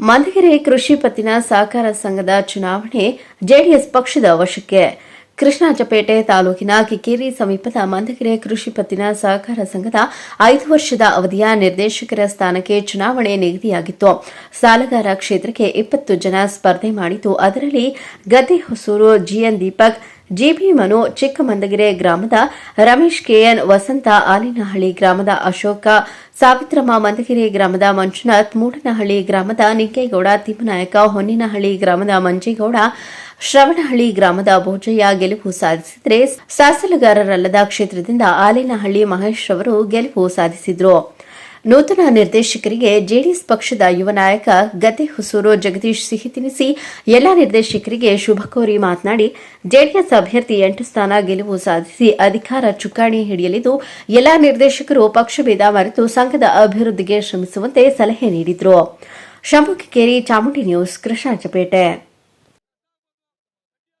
ಮಂದಗೆರೆ ಕೃಷಿ ಪತ್ತಿನ ಸಹಕಾರ ಸಂಘದ ಚುನಾವಣೆ ಜೆಡಿಎಸ್ ಪಕ್ಷದ ವಶಕ್ಕೆ. ಕೃಷ್ಣಾಜಪೇಟೆ ತಾಲೂಕಿನ ಕಿಕ್ಕೇರಿ ಸಮೀಪದ ಮಂದಕೆರೆ ಕೃಷಿ ಪತ್ತಿನ ಸಹಕಾರ ಸಂಘದ ಐದು ವರ್ಷದ ಅವಧಿಯ ನಿರ್ದೇಶಕರ ಸ್ಥಾನಕ್ಕೆ ಚುನಾವಣೆ ನಿಗದಿಯಾಗಿತ್ತು. ಸಾಲಗಾರ ಕ್ಷೇತ್ರಕ್ಕೆ ಇಪ್ಪತ್ತು ಜನ ಸ್ಪರ್ಧೆ ಮಾಡಿದ್ದು, ಅದರಲ್ಲಿ Gadde Hosur G N Deepak, G B Manu Chikkamandagire ಗ್ರಾಮದ ರಮೇಶ್ ಕೆಎನ್ ವಸಂತ, ಆಲಿನಹಳ್ಳಿ ಗ್ರಾಮದ ಅಶೋಕ, ಸಾವಿತ್ರಮ್ಮ ಮಂದಗಿರೆ ಗ್ರಾಮದ ಮಂಜುನಾಥ್, ಮೂಡನಹಳ್ಳಿ ಗ್ರಾಮದ ನಿಂಗೇಗೌಡ ತಿಮ್ಮನಾಯಕ ಹೊನ್ನಿನಹಳ್ಳಿ ಗ್ರಾಮದ ಮಂಜೇಗೌಡ ಶ್ರವಣಹಳ್ಳಿ ಗ್ರಾಮದ ಭೋಜಯ್ಯ ಗೆಲುವು ಸಾಧಿಸಿದರೆ ಸಾಸಲುಗಾರರಲ್ಲದ ಕ್ಷೇತ್ರದಿಂದ ಆಲಿನಹಳ್ಳಿ ಮಹೇಶ್ ಅವರು ಗೆಲುವು ಸಾಧಿಸಿದ್ರು. ನೂತನ ನಿರ್ದೇಶಕರಿಗೆ ಜೆಡಿಎಸ್ ಪಕ್ಷದ ಯುವ ನಾಯಕ ಗದ್ದೆ ಹುಸೂರು ಜಗದೀಶ್ ಸಿಹಿ ತಿನಿಸಿ, ಎಲ್ಲಾ ನಿರ್ದೇಶಕರಿಗೆ ಶುಭ ಕೋರಿ ಮಾತನಾಡಿ, ಜೆಡಿಎಸ್ ಅಭ್ಯರ್ಥಿ ಎಂಟು ಸ್ಥಾನ ಗೆಲುವು ಸಾಧಿಸಿ ಅಧಿಕಾರ ಚುಕ್ಕಾಣಿ ಹಿಡಿಯಲಿದ್ದು, ಎಲ್ಲಾ ನಿರ್ದೇಶಕರು ಪಕ್ಷಭೇದ ಮರೆತು ಸಂಘದ ಅಭಿವೃದ್ಧಿಗೆ ಶ್ರಮಿಸುವಂತೆ ಸಲಹೆ ನೀಡಿದರು. ಶಂಭುಕಿಕೇರಿ ಚಾಮುಂಡಿ ನ್ಯೂಸ್ ಕೃಷ್ಣಾಜಪೇಟೆ